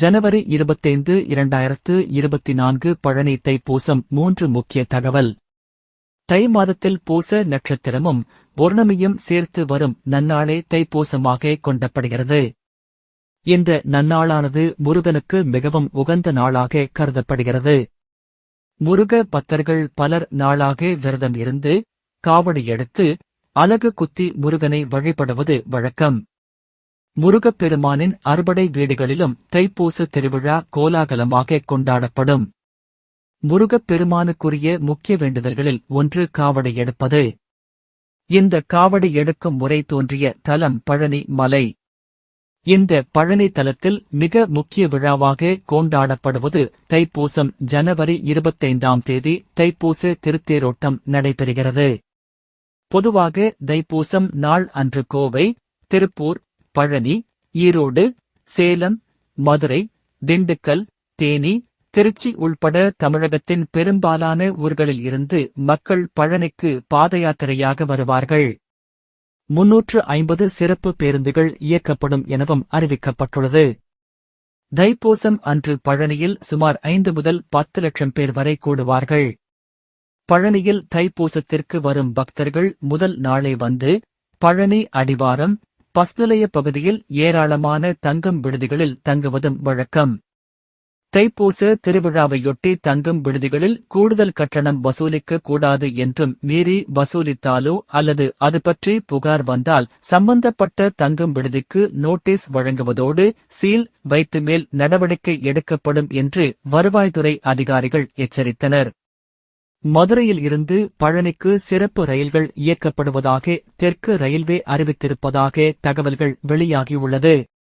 ஜனவரி இருபத்தைந்து இரண்டாயிரத்து இருபத்தி நான்கு பழனி தைப்பூசம் மூன்று முக்கிய தகவல். தை மாதத்தில் பூச நட்சத்திரமும் பௌர்ணமியும் சேர்த்து வரும் நன்னாளே தைப்பூசமாக கொண்டப்படுகிறது. இந்த நன்னாளானது முருகனுக்கு மிகவும் உகந்த நாளாக கருதப்படுகிறது. முருக பக்தர்கள் பலர் நாளாக விரதம் இருந்து காவடி எடுத்து அலகு குத்தி முருகனை வழிபடுவது வழக்கம். முருகப்பெருமானின் அறுபடை வீடுகளிலும் தைப்பூச திருவிழா கோலாகலமாக கொண்டாடப்படும். முருகப்பெருமானுக்குரிய முக்கிய வேண்டுதல்களில் ஒன்று காவடி எடுப்பது. இந்த காவடி எடுக்கும் முறை தோன்றிய தலம் பழனி மலை. இந்த பழனி தலத்தில் மிக முக்கிய விழாவாக கொண்டாடப்படுவது தைப்பூசம் ஜனவரி இருபத்தைந்தாம் தேதி தைப்பூச திருத்தேரோட்டம் நடைபெறுகிறது. பொதுவாக தைப்பூசம் நாள் அன்று கோவை திருப்பூர் பழனி ஈரோடு சேலம் மதுரை திண்டுக்கல் தேனி திருச்சி உள்பட தமிழகத்தின் பெரும்பாலான ஊர்களில் இருந்து மக்கள் பழனிக்கு பாத யாத்திரையாக வருவார்கள். முன்னூற்று ஐம்பது சிறப்பு பேருந்துகள் இயக்கப்படும் எனவும் அறிவிக்கப்பட்டுள்ளது. தைப்பூசம் அன்று பழனியில் சுமார் ஐந்து முதல் பத்து லட்சம் பேர் வரை கூடுவார்கள். பழனியில் தைப்பூசத்திற்கு வரும் பக்தர்கள் முதல் நாளே வந்து பழனி அடிவாரம் பஸ் நிலைய பகுதியில் ஏராளமான தங்கும் விடுதிகளில் தங்குவதும் வழக்கம். தைப்பூச திருவிழாவையொட்டி தங்கும் விடுதிகளில் கூடுதல் கட்டணம் வசூலிக்க கூடாது என்றும் மீறி வசூலித்தாலோ அல்லது அது பற்றி புகார் வந்தால் சம்பந்தப்பட்ட தங்கும் விடுதிக்கு நோட்டீஸ் வழங்குவதோடு சீல் வைத்து மேல் நடவடிக்கை எடுக்கப்படும் என்று வருவாய்த்துறை அதிகாரிகள் எச்சரித்தனர். மதுரையில் இருந்து பழனிக்கு சிறப்பு ரயில்கள் இயக்கப்படுவதாக தெற்கு ரயில்வே அறிவித்திருப்பதாக தகவல்கள் வெளியாகியுள்ளது.